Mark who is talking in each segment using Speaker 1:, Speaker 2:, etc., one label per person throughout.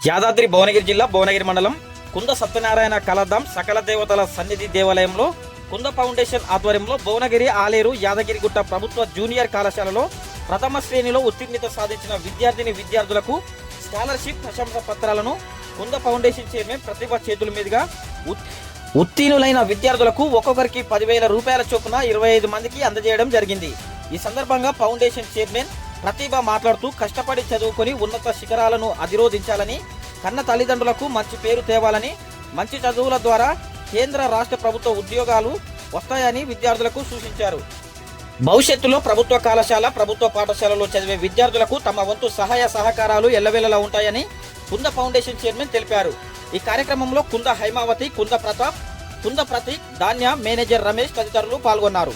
Speaker 1: యాదాద్రి భువనగిరి జిల్లా భువనగిరి మండలం కుంద సత్యనారాయణ కలదాం సకల దేవతల సన్నిధి దేవాలయంలో కుంద ఫౌండేషన్ ఆధ్వర్యంలో భువనగిరి ఆలేరు యాదగిరిగుట్ట ప్రభుత్వ జూనియర్ కళాశాలలో ప్రథమ శ్రేణిలో ఉత్తీర్ణత సాధించిన విద్యార్థిని విద్యార్థులకు స్కాలర్షిప్ ప్రశంస పత్రాలను కుంద ఫౌండేషన్ చైర్మన్ ప్రతిభ చేతుల మీదుగా ఉత్- ఉత్తీర్ణులైన విద్యార్థులకు ఒక్కొక్కరికి పదివేల రూపాయల చొప్పున ఇరవై ఐదు మందికి అందజేయడం జరిగింది. ఈ సందర్భంగా ఫౌండేషన్ చైర్మన్ ప్రతిభ మాట్లాడుతూ కష్టపడి చదువుకొని ఉన్నత శిఖరాలను అధిరోధించాలని కన్న తల్లిదండ్రులకు మంచి పేరు తేవాలని మంచి చదువుల ద్వారా కేంద్ర రాష్ట్ర ప్రభుత్వ ఉద్యోగాలు వస్తాయని విద్యార్థులకు సూచించారు. భవిష్యత్తులో ప్రభుత్వ కళాశాల ప్రభుత్వ పాఠశాలలో చదివే విద్యార్థులకు తమ వంతు సహాయ సహకారాలు ఎల్లవేళలా ఉంటాయని కుంద ఫౌండేషన్ చైర్మన్ తెలిపారు. ఈ కార్యక్రమంలో కుంద హైమావతి కుంద ప్రతాప్ కుంద ప్రతీక్ ధాన్య మేనేజర్ రమేష్ తదితరులు పాల్గొన్నారు.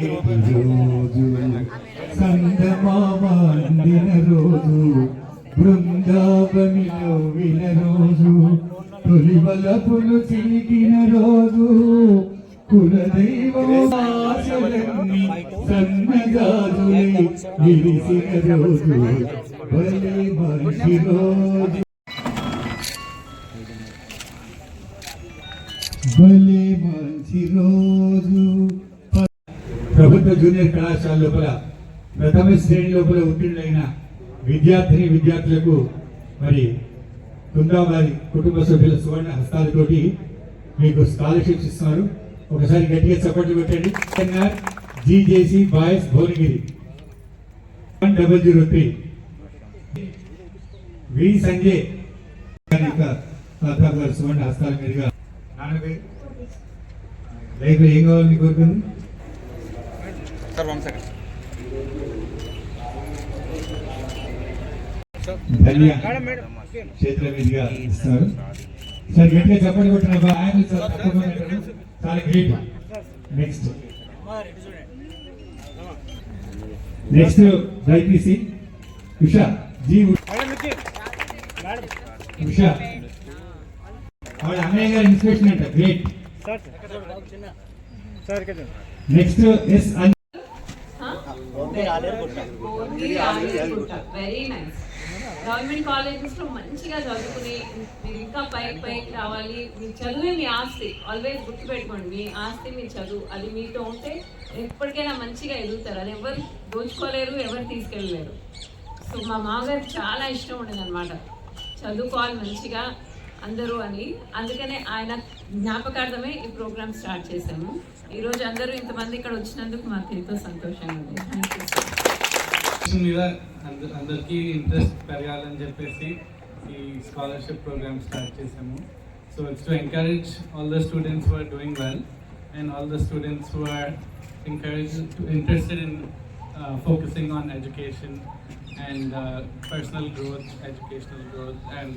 Speaker 2: రోజు సందమామ అందిన రోజు బృందావనిలో విన రోజు తొలి వలపులు చిలికిన రోజు కులదైవం ఆశలన్నీ సన్నగాజులై విరిసిన రోజు భలే మంచి రోజు భలే మంచి రోజు ప్రభుత్వ జూనియర్ కళాశాల లోపల ప్రథమ శ్రేణి లోపల ఉత్తీర్ణులైన విద్యార్థిని విద్యార్థులకు మరి కుందాబారి కుటుంబ సభ్యుల సువర్ణ హస్తాలతోటి మీకు స్కాలర్షిప్స్ ఇస్తున్నారు. ఒకసారి గట్టిగా చప్పట్లు పెట్టండి NR GJC boys Bhuvanagiri. One double zero three. V Sanjay గారి గారు సువర్ణ హస్తాల మీదుగా. నాన్నగారు లైఫ్లో ఏం కావాలని కోరుకుంది? చేతుల మీదుగా సార్ గట్టిగా చెప్పండి కొట్టిన. చాలా గ్రేట్. నెక్స్ట్. నెక్స్ట్ దయచేసి ఉషా జీ ఉ- ఉషా. ఆవిడ అన్నయ్య గారి ఇన్స్పిరేషన్ అంట గ్రేట్. నెక్స్ట్ ఎస్ అన్
Speaker 3: వెరీ నైస్ గవర్నమెంట్ కాలేజెస్లో మంచిగా చదువుకుని మీరు ఇంకా పై పైకి రావాలి. మీ చదువే మీ ఆస్తి. ఆల్వేస్ గుర్తుపెట్టుకోండి. మీ ఆస్తి మీ చదువు అది మీతో ఉంటే ఎప్పటికైనా మంచిగా ఎదుగుతారు. అది ఎవరు దోచుకోలేరు ఎవరు తీసుకెళ్ళలేరు. సో మా మామగారికి చాలా ఇష్టం ఉండేది అనమాట చదువుకోవాలి మంచిగా అందరూ అని. అందుకనే ఆయన జ్ఞాపకార్థమే ఈ ప్రోగ్రామ్ స్టార్ట్ చేశాము. ఈరోజు అందరూ ఇంతమంది ఇక్కడ వచ్చినందుకు మాకు ఎంతో సంతోషంగా ఉంది.
Speaker 4: మీద అందరికీ ఇంట్రెస్ట్ పెరగాలని చెప్పేసి ఈ స్కాలర్షిప్ ప్రోగ్రామ్ స్టార్ట్ చేసాము so it's to encourage all the students who are doing well and all the students who are encouraged interested in focusing on education and personal growth educational growth and